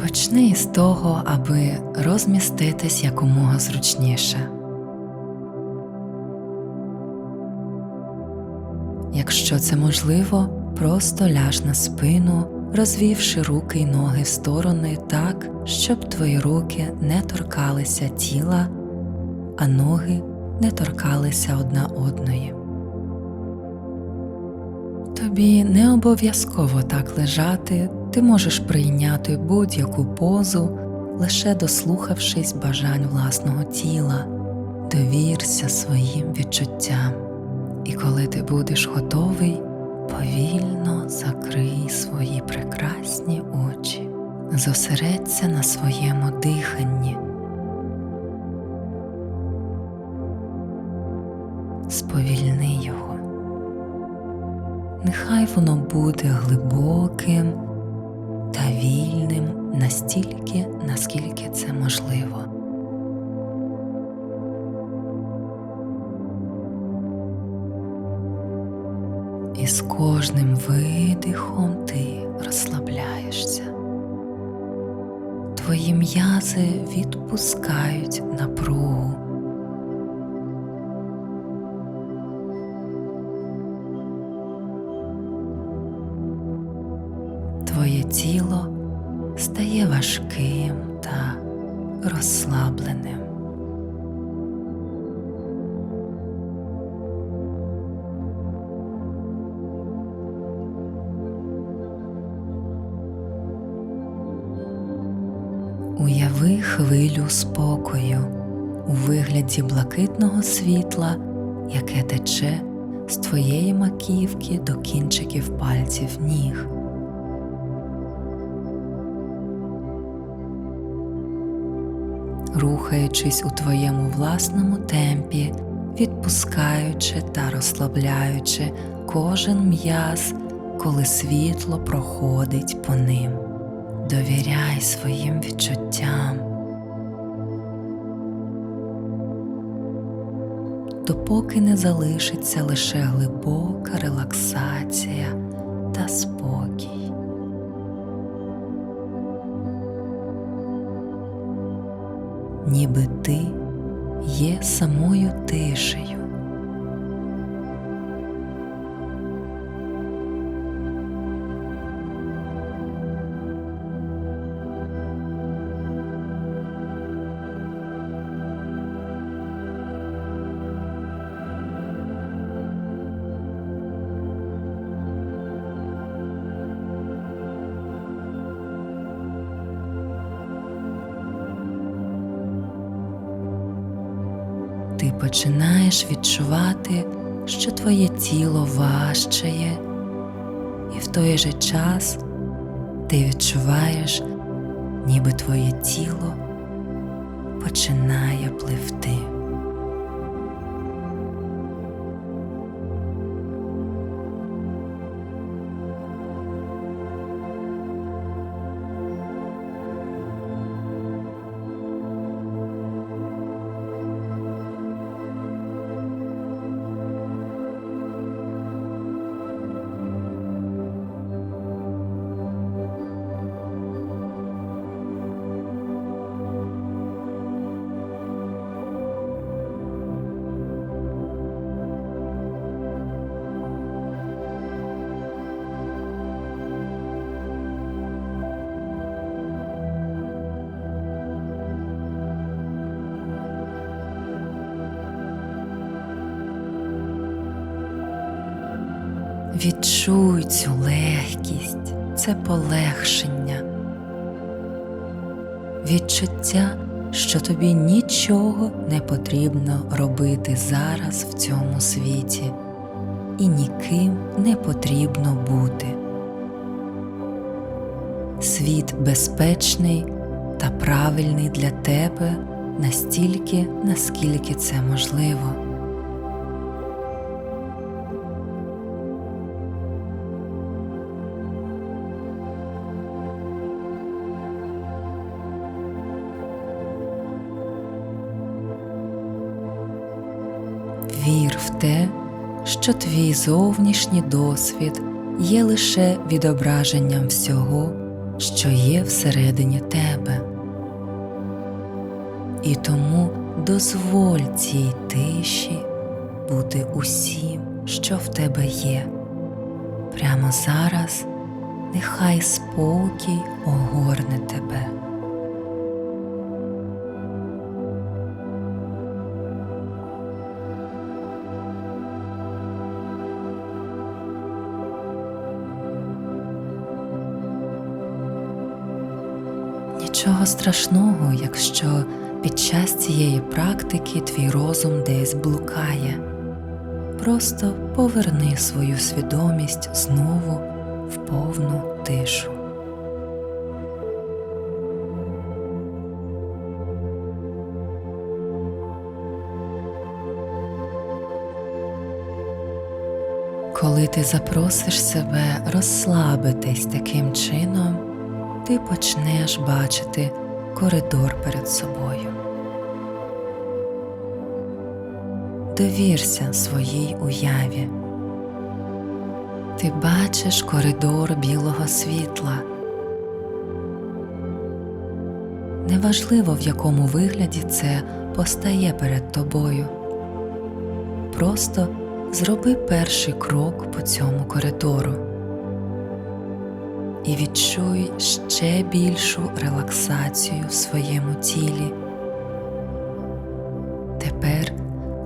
Почни із того, аби розміститись якомога зручніше. Якщо це можливо, просто ляж на спину, розвівши руки й ноги в сторони так, щоб твої руки не торкалися тіла, а ноги не торкалися одна одної. Тобі не обов'язково так лежати, ти можеш прийняти будь-яку позу, лише дослухавшись бажань власного тіла, довірся своїм відчуттям. І коли ти будеш готовий, повільно закрий свої прекрасні очі, зосередься на своєму диханні. Сповільни його. Нехай воно буде глибоким та вільним настільки, наскільки це можливо. І з кожним видихом ти розслабляєшся. Твої м'язи відпускають напругу. Тіло стає важким та розслабленим. Уяви хвилю спокою у вигляді блакитного світла, яке тече з твоєї маківки до кінчиків пальців ніг. Рухаючись у твоєму власному темпі, відпускаючи та розслабляючи кожен м'яз, коли світло проходить по ним. Довіряй своїм відчуттям. Допоки не залишиться лише глибока релаксація та спокій. Ніби ти є самою тишею. Починаєш відчувати, що твоє тіло важчає, і в той же час ти відчуваєш, ніби твоє тіло починає пливти. Відчуй цю легкість, це полегшення, відчуття, що тобі нічого не потрібно робити зараз в цьому світі, і ніким не потрібно бути. Світ безпечний та правильний для тебе настільки, наскільки це можливо. Твій зовнішній досвід є лише відображенням всього, що є всередині тебе. І тому дозволь цій тиші бути усім, що в тебе є. Прямо зараз нехай спокій огорне тебе. Нічого страшного, якщо під час цієї практики твій розум десь блукає. Просто поверни свою свідомість знову в повну тишу. Коли ти запросиш себе розслабитись таким чином, ти почнеш бачити коридор перед собою. Довірся своїй уяві. Ти бачиш коридор білого світла. Неважливо, в якому вигляді це постає перед тобою. Просто зроби перший крок по цьому коридору і відчуй ще більшу релаксацію в своєму тілі. Тепер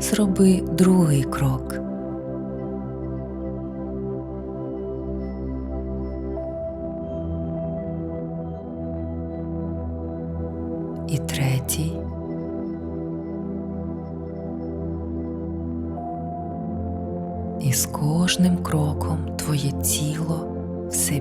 зроби другий крок.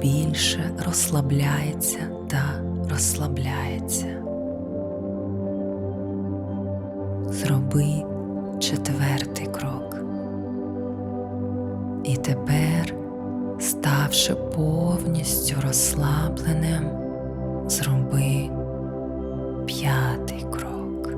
Більше розслабляється та розслабляється. Зроби четвертий крок. І тепер, ставши повністю розслабленим, зроби п'ятий крок.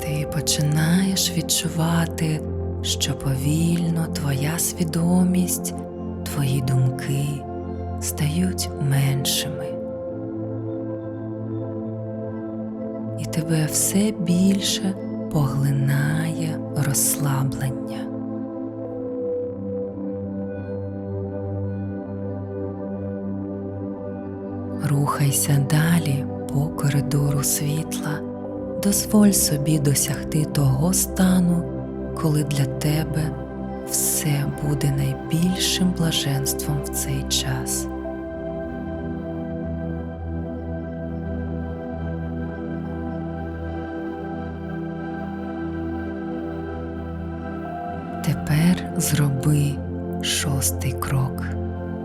Ти починаєш відчувати що повільно твоя свідомість, твої думки стають меншими, і тебе все більше поглинає розслаблення. Рухайся далі по коридору світла, дозволь собі досягти того стану коли для тебе все буде найбільшим блаженством в цей час. Тепер зроби шостий крок.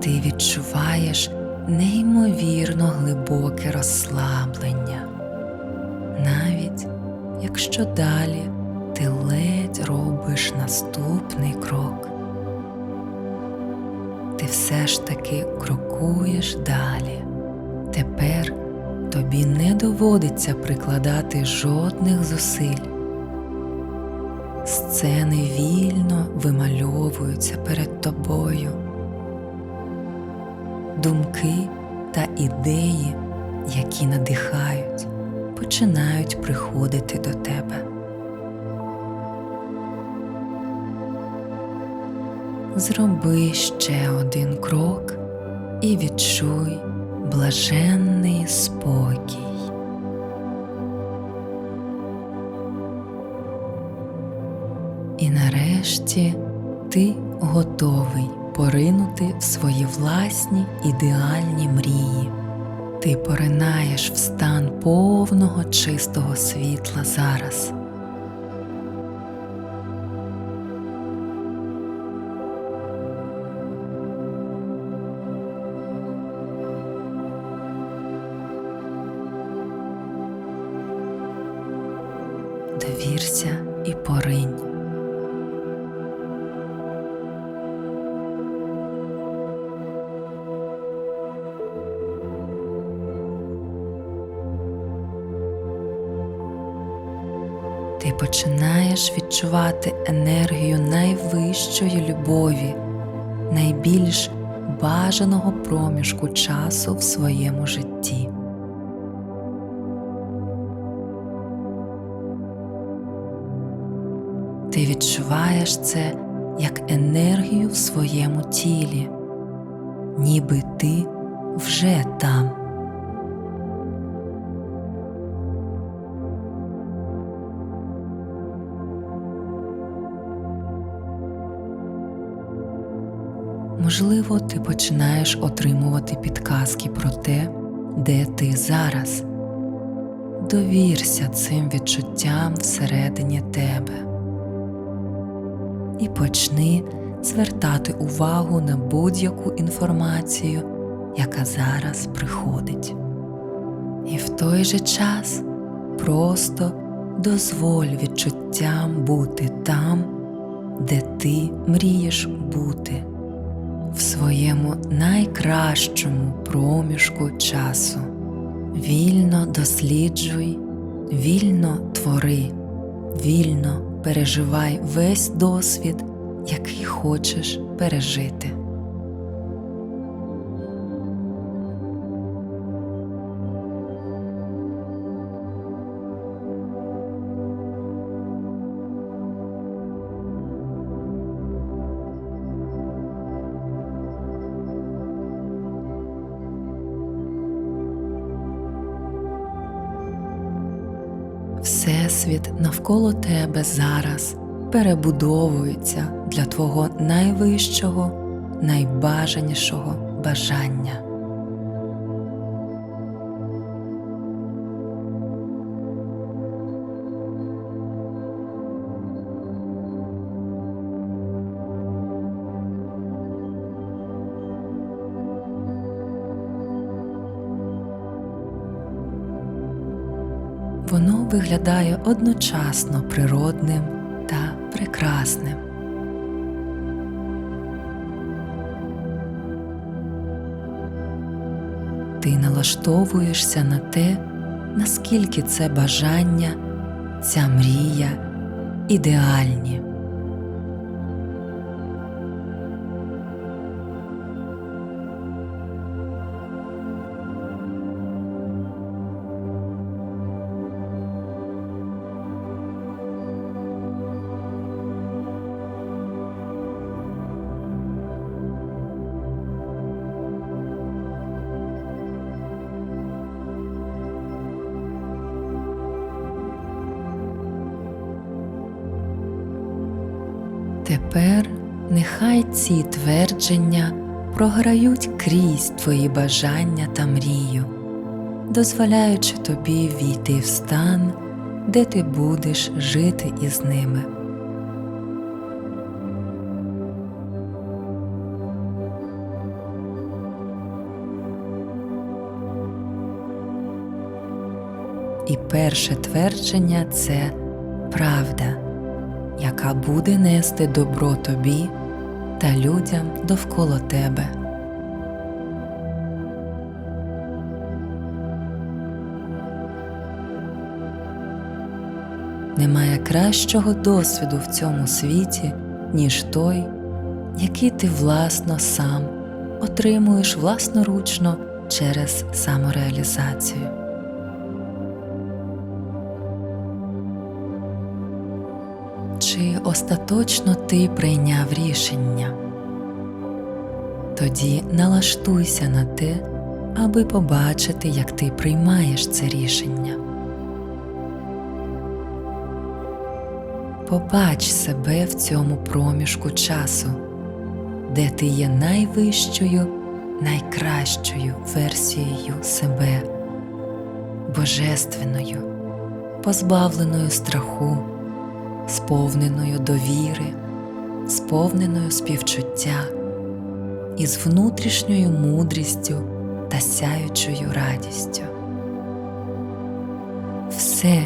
Ти відчуваєш неймовірно глибоке розслаблення, навіть якщо далі ти ледь робиш наступний крок. Ти все ж таки крокуєш далі. Тепер тобі не доводиться прикладати жодних зусиль. Сцени вільно вимальовуються перед тобою. Думки та ідеї, які надихають, починають приходити до тебе. Зроби ще один крок і відчуй блаженний спокій. І нарешті ти готовий поринути в свої власні ідеальні мрії. Ти поринаєш в стан повного чистого світла зараз. Довірся і поринь. Ти починаєш відчувати енергію найвищої любові, найбільш бажаного проміжку часу в своєму житті. Ти відчуваєш це як енергію в своєму тілі, ніби ти вже там. Можливо, ти починаєш отримувати підказки про те, де ти зараз. Довірся цим відчуттям всередині тебе і почни звертати увагу на будь-яку інформацію, яка зараз приходить. І в той же час просто дозволь відчуттям бути там, де ти мрієш бути, в своєму найкращому проміжку часу. Вільно досліджуй, вільно твори, вільно переживай весь досвід, який хочеш пережити. Всесвіт навколо тебе зараз перебудовується для твого найвищого, найбажанішого бажання. Воно виглядає одночасно природним та прекрасним. Ти налаштовуєшся на те, наскільки це бажання, ця мрія ідеальні. Тепер нехай ці твердження програють крізь твої бажання та мрію, дозволяючи тобі війти в стан, де ти будеш жити із ними. І перше твердження це правда яка буде нести добро тобі та людям довкола тебе. Немає кращого досвіду в цьому світі, ніж той, який ти власно сам отримуєш власноручно через самореалізацію. Остаточно ти прийняв рішення. Тоді налаштуйся на те, аби побачити, як ти приймаєш це рішення. Побач себе в цьому проміжку часу, де ти є найвищою, найкращою версією себе, божественною, позбавленою страху сповненою довіри, сповненою співчуття, із внутрішньою мудрістю та сяючою радістю. Все,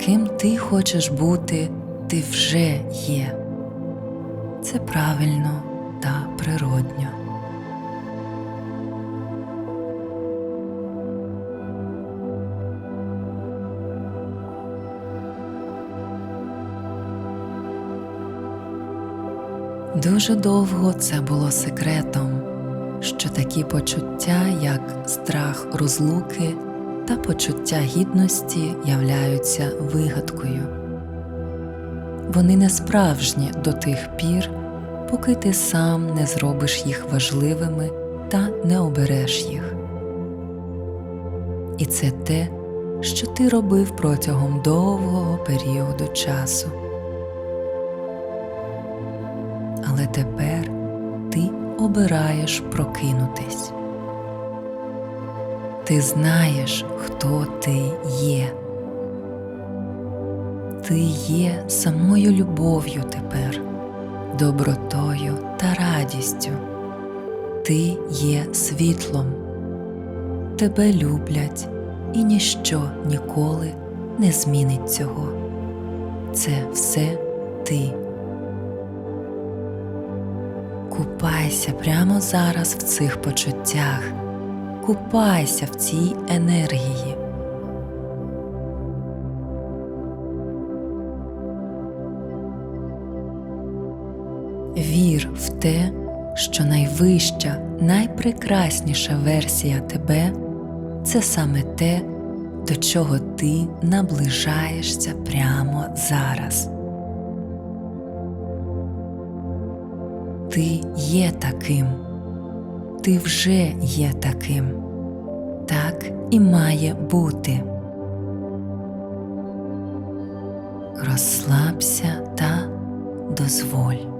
ким ти хочеш бути, ти вже є. Це правильно та природньо. Дуже довго це було секретом, що такі почуття, як страх розлуки та почуття гідності, являються вигадкою. Вони не справжні до тих пір, поки ти сам не зробиш їх важливими та не обереш їх. І це те, що ти робив протягом довгого періоду часу. Тепер ти обираєш прокинутись. Ти знаєш, хто ти є. Ти є самою любов'ю тепер, добротою та радістю. Ти є світлом. Тебе люблять, і ніщо ніколи не змінить цього. Це все ти. Купайся прямо зараз в цих почуттях, купайся в цій енергії. Вір в те, що найвища, найпрекрасніша версія тебе це саме те, до чого ти наближаєшся прямо зараз. Ти є таким, ти вже є таким, так і має бути. Розслабся та дозволь.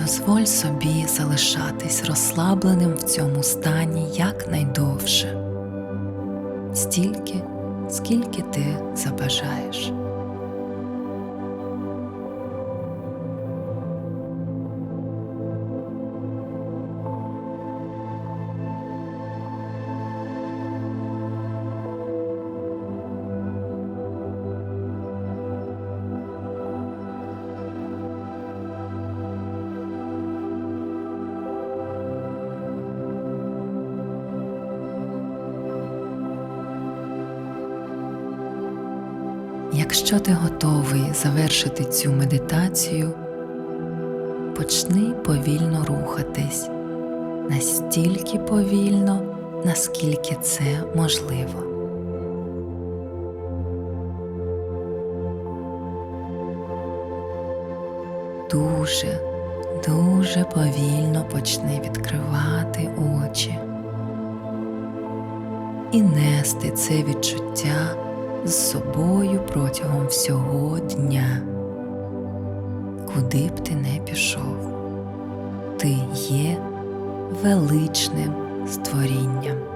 Дозволь собі залишатись розслабленим в цьому стані якнайдовше, стільки, скільки ти забажаєш. Якщо ти готовий завершити цю медитацію, почни повільно рухатись настільки повільно, наскільки це можливо. Дуже, дуже повільно почни відкривати очі і нести це відчуття з собою протягом всього дня. Куди б ти не пішов, ти є величним створінням.